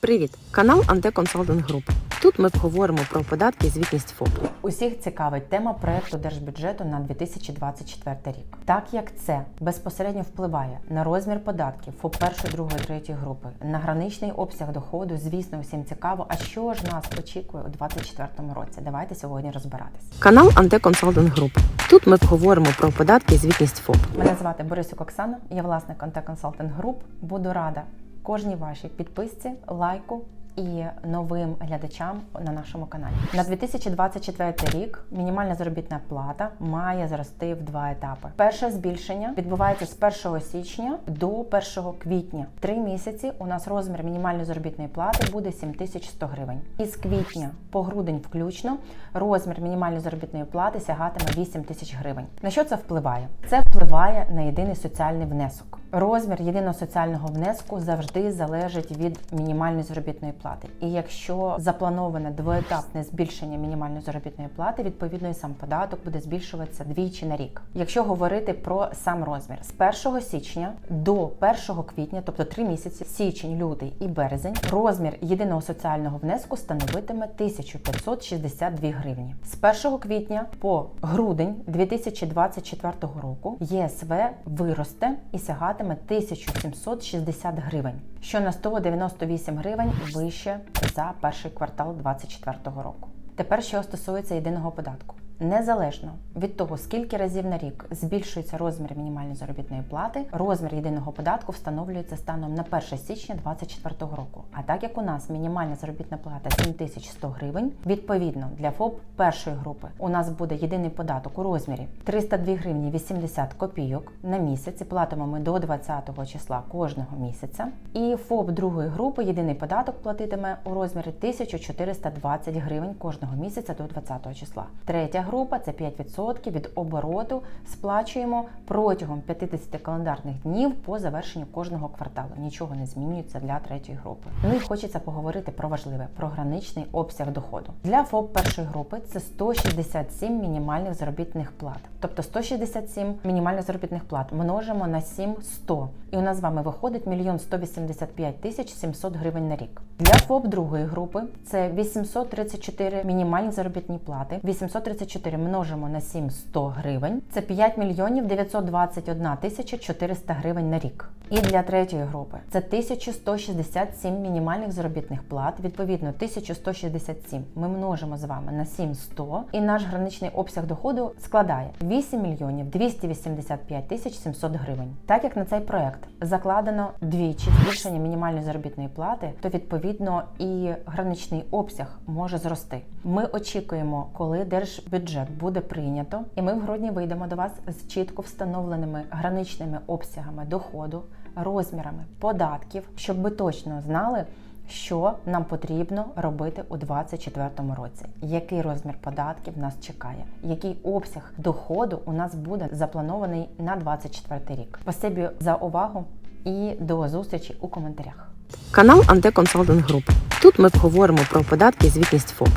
Привіт! Канал Анте Консалтинг Груп. Тут ми поговоримо про податки і звітність ФОП. Усіх цікавить тема проекту держбюджету на 2024 рік. Так як це безпосередньо впливає на розмір податків ФОП першої, другої, третьої групи, на граничний обсяг доходу, звісно, всім цікаво. А що ж нас очікує у 2024 році? Давайте сьогодні розбиратись. Канал Анте Консалтинг Груп. Тут ми поговоримо про податки і звітність ФОП. Мене звати Борисюк Оксана, я власник Контек Консалтинг Груп. Буду рада кожній вашій підписці, лайку і новим глядачам на нашому каналі. На 2024 рік мінімальна заробітна плата має зрости в два етапи. Перше збільшення відбувається з 1 січня до 1 квітня. Три місяці у нас розмір мінімальної заробітної плати буде 7100 гривень. Із квітня по грудень включно розмір мінімальної заробітної плати сягатиме 8 тисяч гривень. На що це впливає? Це впливає на єдиний соціальний внесок. Розмір єдиного соціального внеску завжди залежить від мінімальної заробітної плати. І якщо заплановане двоетапне збільшення мінімальної заробітної плати, відповідно і сам податок буде збільшуватися двічі на рік. Якщо говорити про сам розмір з 1 січня до 1 квітня, тобто 3 місяці, січень, лютий і березень, розмір єдиного соціального внеску становитиме 1562 гривні. З 1 квітня по грудень 2024 року ЄСВ виросте і сягатиме 1760 гривень, що на 198 гривень вище за перший квартал 2024 року. Тепер що стосується єдиного податку. Незалежно від того, скільки разів на рік збільшується розмір мінімальної заробітної плати, розмір єдиного податку встановлюється станом на 1 січня 2024 року. А так як у нас мінімальна заробітна плата 7100 гривень, відповідно для ФОП першої групи у нас буде єдиний податок у розмірі 302 гривні 80 копійок на місяць. Платимо ми до 20 числа кожного місяця. І ФОП другої групи єдиний податок платитиме у розмірі 1420 гривень кожного місяця до 20 числа. Третя група це 5% від обороту. Сплачуємо протягом 50 календарних днів по завершенню кожного кварталу. Нічого не змінюється для третьої групи. Ну і хочеться поговорити про важливе про граничний обсяг доходу. Для ФОП першої групи це 167 мінімальних заробітних плат. Тобто 167 мінімальних заробітних плат множимо на 7 100. І у нас з вами виходить 1 185 тисяч 700 гривень на рік. Для ФОП другої групи це 834 мінімальні заробітні плати. 834 множимо на 7 100 гривень. Це 5 мільйонів 921 тисяча 400 гривень на рік. І для третьої групи це 1167 мінімальних заробітних плат. Відповідно, 1167 ми множимо з вами на 7100 і наш граничний обсяг доходу складає 8 мільйонів 285 тисяч 700 гривень. Так як на цей проект закладено двічі збільшення мінімальної заробітної плати, то відповідно і граничний обсяг може зрости. Ми очікуємо, коли держбюджет буде прийнято, і ми в грудні вийдемо до вас з чітко встановленими граничними обсягами доходу, розмірами податків, щоб ви точно знали. Що нам потрібно робити у 2024 році? Який розмір податків нас чекає? Який обсяг доходу у нас буде запланований на 2024 рік? Спасибі за увагу і до зустрічі у коментарях. Канал Консалтинг Груп. Тут ми поговоримо про податки і звітність ФОП.